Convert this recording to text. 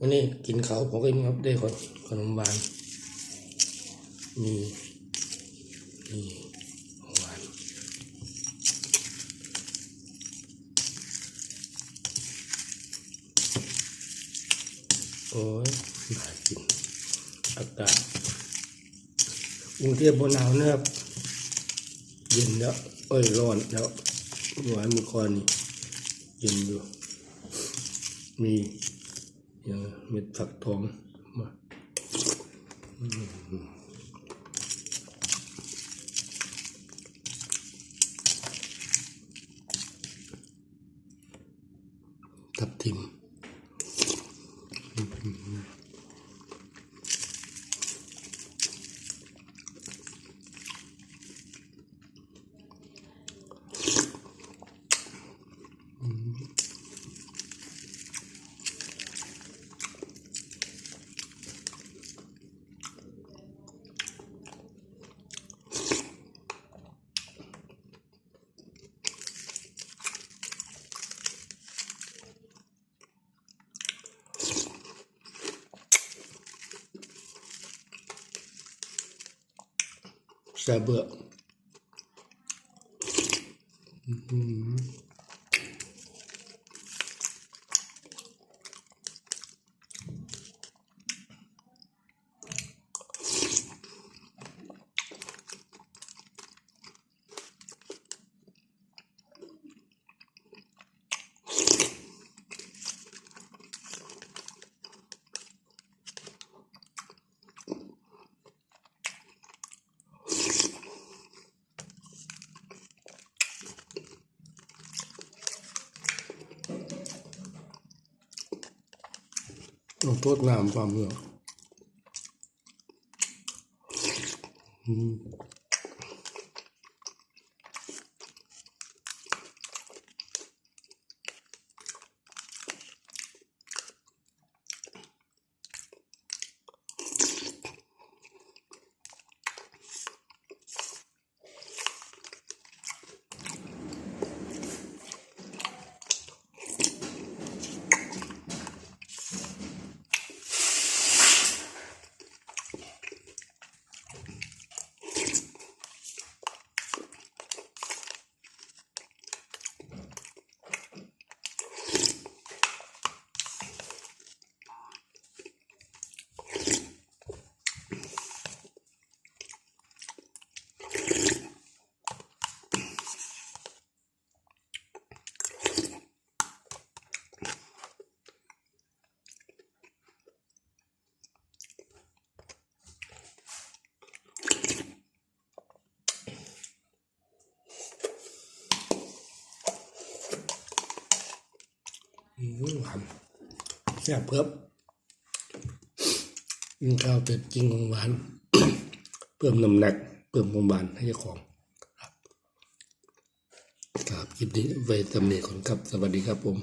วันนี้กินเขาผมก็มีครับได้ขนขนมหวานมีนี่หวานโอ้ยน่ากินอากาศกรุงเทพบนหนาวนะครับ เย็นแล้วเอ้ยร้อนแล้วหวานมือคอนี่เย็นอยู่มี อย่างเม็ดฝักทองมาทับทิม แซ่บเบื่อ อื้อหือต้องโทษน้ำความเบื่ออือืม หวานแซ่บเพิ่มกินข้าวเป็ดกินของหวาน เพิ่มน้ำหนัก เพิ่มความหวานให้เจ้าของครับครับคลิปนี้ไว้ตำเนียคนครับ สวัสดีครับผม